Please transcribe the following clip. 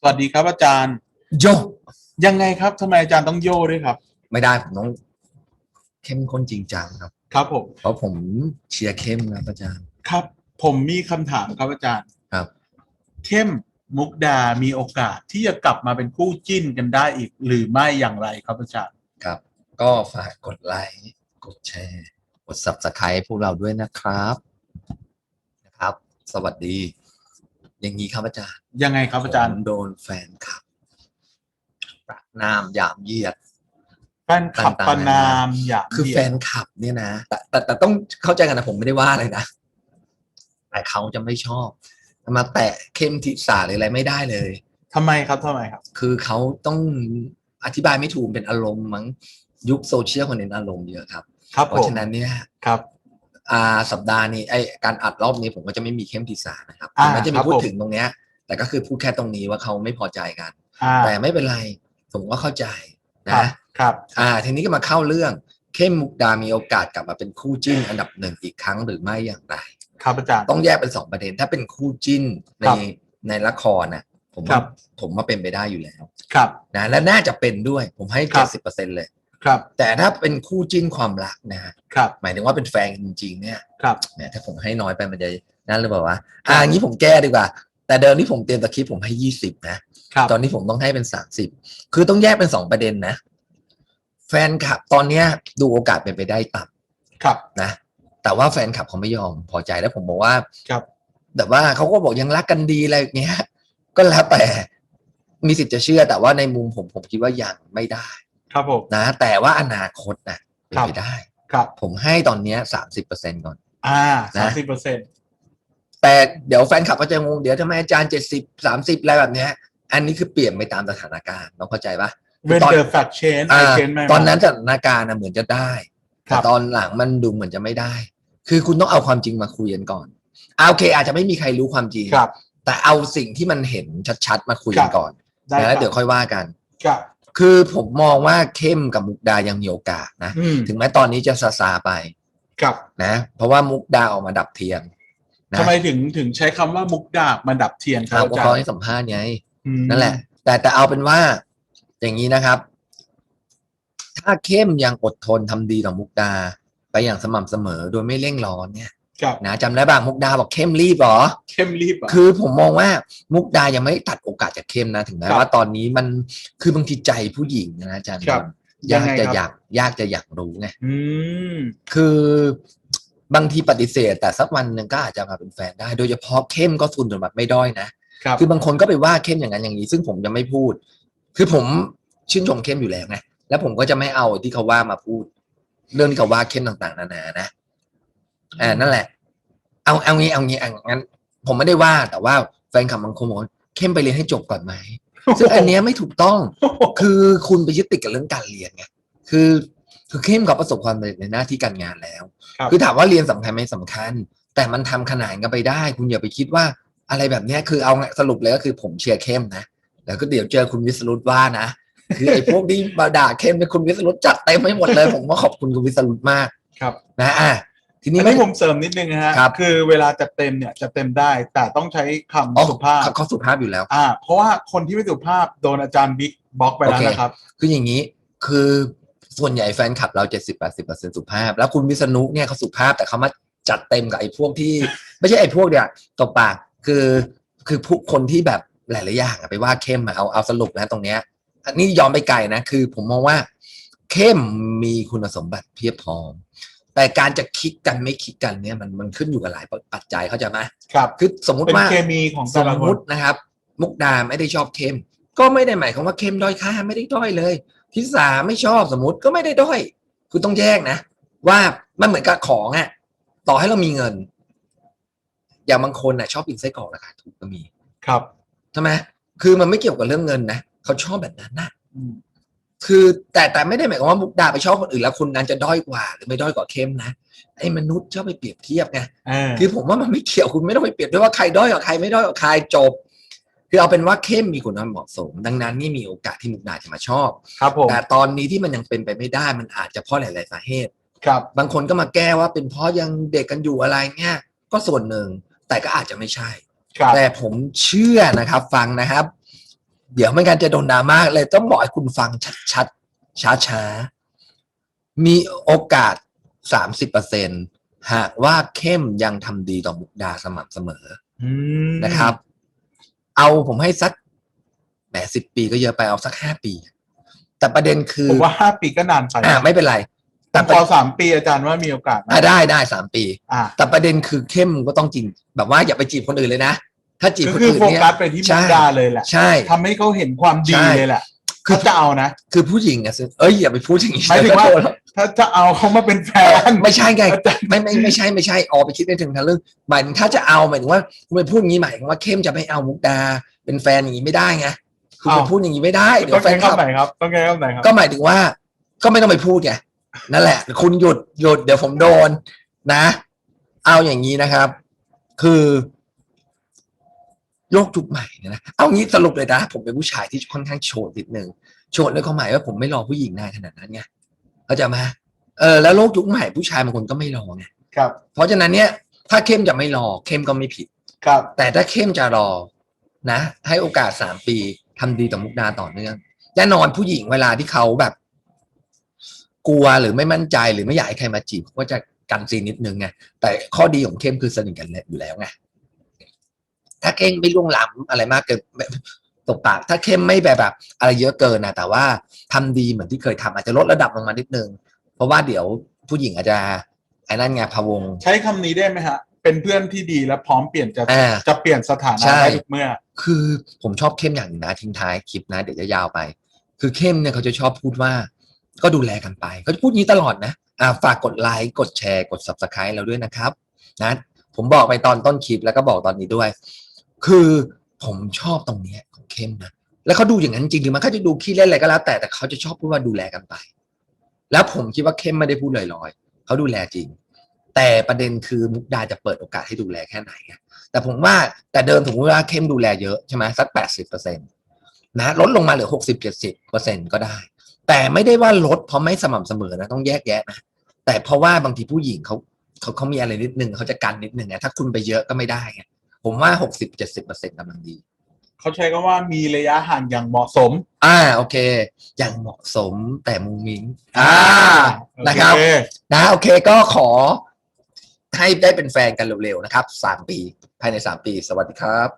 สวัสดีครับอาจารย์ โยยังไงครับทำไมอาจารย์ต้องโย่ด้วยครับ ไม่ได้ผมต้องเข้มข้นจริงจังครับ ครับผม เพราะผมเชียร์เข้มครับอาจารย์ ครับ ผมมีคำถามครับอาจารย์ ครับ เข้มมุกดามีโอกาสที่จะกลับมาเป็นคู่จิ้นกันได้อีก หรือไม่อย่างไรครับอาจารย์ ครับ ก็ฝากกดไลค์กดแชร์ กด subscribe พวกเราด้วยนะครับนะครับ สวัสดี อย่างนี้ครับอาจารย์ยังไงครับอาจารย์ผมโดนแฟนคลับประนามหยามเหยียด แฟนขับต่างๆ ประนามอย่างคือเดียวแฟนคลับเนี่ยนะแต่แต่แต่ต้องเข้าใจกันนะผมไม่ได้ว่าอะไรนะ แต่เขาจะไม่ชอบ มาแตะเข้มทิศาหรืออะไรไม่ได้เลย ทำไมครับทำไมครับ คือเขาต้องอธิบายไม่ถูกเป็นอารมณ์มั้งยุคโซเชียลคนเน้นอารมณ์เยอะครับ ครับเพผราะมฉะนั้นเนี่ย ครับ อ่าสัปดาห์นี้ไอการอัดรอบนี้ผมก็จะไม่มีเข้มทิศานะครับอ่าถึงแม้จะคมีรับพูดผม ถึงตรงเนี้ย แต่ก็คือพูดแค่ตรงนี้ว่าเขาไม่พอใจกัน อ่าแต่ไม่เป็นไรผมก็เข้าใจครันะบครับ อ่าทีนี้ก็มาเข้าเรื่องเข้มมุกดามีโอกาสกลับมาเป็นคู่จิ้นอันดับหนึ่งอีกครั้งหรือไม่อย่างไร ครับอาจารย์ ต้องแยกเป็นสองประเด็น ถ้าเป็นคู่จิ้นในครับในละครน่ะผมครัว่าบ ผมว่าเป็นไปได้อยู่แล้วครับ นะและน่าจะเป็นด้วย ผมให้ครัเจ็บดสิบเปอร์เซ็นเลย ครับ แต่ถ้าเป็นคู่จิ้นความรักนะฮะครับ หมายถึงว่าเป็นแฟนจริงๆเนี่ยครับแหมถ้าผมให้น้อยไปมันจะนั่นหรือเปล่าวะอ่าอย่างนี้ผมแก้ดีกว่า แต่เดิมที่ผมเตรียมตะคริปต์ผมให้ยี่สิบนะครับ ตอนนี้ผมต้องให้เป็นสามสิบคือต้องแยกเป็นสองประเด็นนะ แฟนคลับตอนเนี้ยดูโอกาสเป็นไปได้ต่ครับำนะ แต่ว่าแฟนคลับเขาไม่ยอมพอใจแล้วผมบอกว่า ครับ แต่ว่าเขาก็บอกยังรักกันดีอะไรอย่างเงี้ย ก็แล้วแต่มีสิทธิ์จะเชื่อแต่ว่าในมุมผมผมคิดว่ายังไม่ได้ ครับผม นะ แต่ว่าอนาคตนะเป็นครับไปได้ ครับ ผมให้ตอนเนี้ยสามสิบเปอร์เซ็นก่อน อ่านะสามสิบเปอร์เซ็นต์แต่เดี๋ยวแฟนคลับก็จะงงเดี๋ยวทำไมอาจารย์เจ็ดสิบสามสิบอะไรแบบเนี้ย อันนี้คือเปลี่ยนไปตามสถานการณ์เราเข้าใจปะ เวนตอนเดอร์แฟกเชนไออ่าเชนไหมตอนนั้นสถานการณ์นะเหมือนจะได้ครัแต่บตอนหลังมันดูเหมือนจะไม่ได้ คือคุณต้องเอาความจริงมาคุยกันก่อนอ่าโอเค อาจจะไม่มีใครรู้ความจริง ครับ แต่เอาสิ่งที่มันเห็นชัดๆ มาคุยกันก่อนได้คแล้รัวเดี๋ยวค่อยว่ากัน ครับ คือผมมองว่าเข้มกับมุกดายังมีโอกาสนะ อืมถึงแม้ตอนนี้จะซาซาๆไปครับนะ เพราะว่ามุกดาออกมาดับเทียนนะทำไมถึงถึงใช้คำว่ามุกดาบมาดับเทียนครัเอาบก็อาจารเขาย์ให้สัมภาษณ์ไง อืมนั่นแหละ แต่แต่เอาเป็นว่าอย่างนี้นะครับ ถ้าเข้มยังอดทนทำดีต่อมุกดา ไปอย่างสม่ำเสมอโดยไม่เร่งร้อนเนี่ย ครับนะจำได้บ้างมุกดาบอกเข้มรีบเหรอ เข้มรีบอะ คือผมมองว่ามุกดายังไม่ได้ตัดโอกาสจากเข้มนะถึงแม้ครับว่าตอนนี้มันคือบางทีใจผู้หญิงนะอาจารย์ครับยากยังไงจะครับ อยากยากจะอยากรู้ไงอืม คือบางทีปฏิเสธ แต่สักวันหนึ่งก็อาจจะมาเป็นแฟนได้ โดยเฉพาะเข้มก็ทุนจนแบบไม่ด้อยนะครับ คือบางคนก็ไปว่าเข้มอย่างนั้นอย่างนี้ ซึ่งผมจะไม่พูด คือผมชื่นชมเข้มอยู่แล้วไงแล้วผมก็จะไม่เอาที่เขาว่ามาพูด เรื่องที่เขาว่าเข้มต่างๆ นานานะ อ่านั่นแหละ เอาเอางี้เอางี้อะงั้น ผมไม่ได้ว่าแต่ว่าแฟนคลับบางคนบอกว่าเข้มไปเรียนให้จบก่อนไหมซึ่งอันเนี้ยไม่ถูกต้อง คือคุณไปยึดติดกับเรื่องการเรียนไงคือ คือเข้มกับประสบความสำเร็จในหน้าที่การงานแล้ว ครับคือถามว่าเรียนสำคัญไหมสำคัญ แต่มันทำขนานกันไปได้ คุณอย่าไปคิดว่าอะไรแบบเนี้ยคือเอาไงสรุปเลยก็คือผมเชียร์เข้มนะ แล้วก็เดี๋ยวเจอคุณวิสรุตว่านะ คือไอ้พวกที่มาด่าเข้มเนี่ยคุณวิสรุตจัดเต็มให้หมดเลย ผมก็ขอบคุณคุณวิสรุตมากครับ นะอะ ทีนี้อันไม่ นี้ผมเสริมนิดนึงนะฮะครับ คือเวลาจะเต็มเนี่ยจะเต็มได้ แต่ต้องใช้คำอ๋อสุภาพ เขาเขาสุภาพอยู่แล้ว อ่า เพราะว่าคนที่ไม่สุภาพโดนอาจารย์บิ๊กบล็อกไปแล้วโอเค นะครับ คืออย่างนี้คือส่วนใหญ่แฟนคลับเราเจ็ดสิบแปดสิบเปอร์เซ็นสุภาพ แล้วคุณวิษณุเนี่ยเขาสุภาพแต่เขามาจัดเต็มกับไอ้พวกที่ ไม่ใช่ไอ้พวกเนี่ยตบปากคือคือผู้คนที่แบบหลายๆอย่างอะไปว่าเข้มอะเอาเอาสรุปนะตรงเนี้ย อันนี้ยอมไปไกลนะ คือผมมองว่าเข้มมีคุณสมบัติเพียบพร้อม แต่การจะคิดกันไม่คิดกันเนี่ยมันมันขึ้นอยู่กับหลายปัจจัยเข้าใจไหมครับคือสมมติเป็นว่าเคมีของสแต่ละมคมุนตินะครับ มุกดาไม่ได้ชอบเข้มก็ไม่ได้หมายความว่าเข้มด้อยค่าไม่ได้ด้อยเลยทิสาไม่ชอบสมมติก็ไม่ได้ด้อย คุณต้องแยกนะ ว่ามันเหมือนกับของอะต่อให้เรามีเงิน อย่างบางคนน่ะชอบกินไส้กรอกราคาถูกก็มีครับ ใช่ไหมคือมันไม่เกี่ยวกับเรื่องเงินนะเขาชอบแบบนั้นนะอืม คือแต่แต่ไม่ได้หมายความว่ามุกดาไปชอบคนอื่นแล้วคนนั้นจะด้อยกว่า หรือไม่ด้อยกว่าเข้มนะไอ้มนุษย์ชอบไปเปรียบเทียบไงอ่าคือผมว่ามันไม่เกี่ยวคุณไม่ต้องไปเปรียบด้วยว่าใครด้อยกว่าใครไม่ด้อยกว่าใครจบ คือเอาเป็นว่าเข้มมีคุณภาพเหมาะสม ดังนั้นนี่มีโอกาสที่มุกดาจะมาชอบครับผมแต่ตอนนี้ที่มันยังเป็นไปไม่ได้มันอาจจะเพราะหลาย ๆ สาเหตุ ครับ บางคนก็มาแก้ว่าเป็นเพราะยังเด็กกันอยู่อะไรเงี้ยก็ส่วนหนึ่งแต่ก็อาจจะไม่ใช่ครับแต่ผมเชื่อนะครับ ฟังนะครับ เดี๋ยวไม่งั้นจะโดนดราม่าเลยต้องบอกให้คุณฟังชัดๆช้าๆ มีโอกาสสามสิบเปอร์เซ็นหากว่าเข้มยังทำดีต่อมุกดาสม่ำเสมออืมนะครับ เอาผมให้สักแหมสิบปีก็เยอะไปเอาสักห้าปี แต่ประเด็นคือผมว่าห้าปีก็นานไปอ่าไม่เป็นไร แต่แต่ประพอสามปีอาจารย์ว่ามีโอกาสไหมอ่าได้ได้สามปี อ่า แต่ประเด็นคือเข้มก็ต้องจริง แบบว่าอย่าไปจีบคนอื่นเลยนะ ถ้าจีบก็คนคืออื่นโฟเนี่ย กัสไปที่ใช่มุกดาเลยแหละใช่ ทำให้เขาเห็นความดีใช่ เลยแหละคือเขาจะเอานะ คือผู้หญิงอะซึ่งเอ้ยอย่าไปพูดอย่างนี้หมายถึงว่า เดี๋ยโดนแล้วถ้าจะเอาเขามาเป็นแฟน ไม่ใช่ไงอาจารย์ไม่ไม่ไม่ใช่ไม่ใช่ออกไปคิดในถึงทางเรื่องหมายถึงถ้าจะเอาหมายถึงว่าคุณไปพูดอย่างนี้หมายถึงว่าเข้มจะไม่เอามุกดา เป็นแฟนอย่างนี้ไม่ได้ไงคุณไปพูดอย่างนี้ไม่ได้เดี๋ยต้องวแฟใช้นคลับ คำไหนครับ ต้องใช้คำไหนครับ ก็หมายถึงว่าก็ไม่ต้องไปพูดไงนั่นแหละ คุณหยุดหยุดเดี๋ยวผมโดนนะ เอาอย่างนี้นะครับ คือ โลกยุคใหม่เนี่ยนะเอางี้สรุปเลยนะผมเป็นผู้ชายที่ค่อนข้างโฉดนิดนึงโฉดในความหมายว่าผมไม่รอผู้หญิงนานขนาดนั้นไงเข้าใจไหมเออแล้วโลกยุคใหม่ผู้ชายบางคนก็ไม่รอไงครับ เพราะฉะนั้นเนี่ยถ้าเข้มจะไม่รอเข้มก็ไม่ผิด ครับ แต่ถ้าเข้มจะรอนะ ให้โอกาสสามปีทำดีต่อมุกดาต่อเนื่องแน่นอนผู้หญิงเวลาที่เขาแบบ กลัวหรือไม่มั่นใจหรือไม่อยากให้ใครมาจีบก็จะกันซีนนิดนึงไงแต่ข้อดีของเข้มคือสนิทกันอยู่แล้วไง ถ้าเข้มไม่ล่วงล้ำอะไรมากเกินแบบตกปากถ้าเข้มไม่แบบแบบอะไรเยอะเกินนะแต่ว่าทำดีเหมือนที่เคยทำอาจจะลดระดับลงมานิดนึง เพราะว่าเดี๋ยวผู้หญิงอาจจะไอ้นั่นไงพะวง ใช้คำนี้ได้ไหมฮะ เป็นเพื่อนที่ดีและพร้อมเปลี่ยนจะอ่าจะเปลี่ยนสถานะใช่ได้ทุกเมื่อ คือผมชอบเข้มอย่างหนึ่งนะทิ้งท้ายคลิปนะเดี๋ยวจะยาวไป คือเข้มเนี่ยเขาจะชอบพูดว่า ก็ดูแลกันไปเขาจะพูดอย่างนี้ตลอดนะอ่าฝากกดไลค์กดแชร์กด subscribe เราด้วยนะครับนะผมบอกไปตอนต้นคลิปแล้วก็บอกตอนนี้ด้วย คือผมชอบตรงเนี้ยของเข้มนะแล้วเขาดูอย่างนั้นจริงหรือมันก็จะดูขี้เล่นอะไรก็แล้วแต่แต่เขาจะชอบพูดว่าดูแลกันไป แล้วผมคิดว่าเข้มไม่ได้พูดลอยๆเขาดูแลจริง แต่ประเด็นคือมุกดาจะเปิดโอกาสให้ดูแลแค่ไหนแต่ผมว่าแต่เดิมถึงว่าเข้มดูแลเยอะใช่ไหมสักแปดสิบเปอร์เซ็นตนะลดลงมาเหลือหกสิบเจ็ดสิบเปอร์เซ็นก็ได้ แต่ไม่ได้ว่าลดเพราะไม่สม่ำเสมอนะต้องแยกแยะนะแต่เพราะว่าบางทีผู้หญิงเขาเขาเขามีอะไรนิดนึงเขาจะกันนิดนึงไงถ้าคุณไปเยอะก็ไม่ได้ไง ผมว่าหกสิบเจ็ดสิบเปอร์เซ็นกำลังดี เขาใช้คำว่ามีระยะห่างอย่างเหมาะสม อ่าโอเค อย่างเหมาะสมแต่มุงมิงอ่านะครับโอเนะโอเคก็ขอให้ได้เป็นแฟนกันเร็วๆนะครับสามปี ภายในสามปี สวัสดีครับ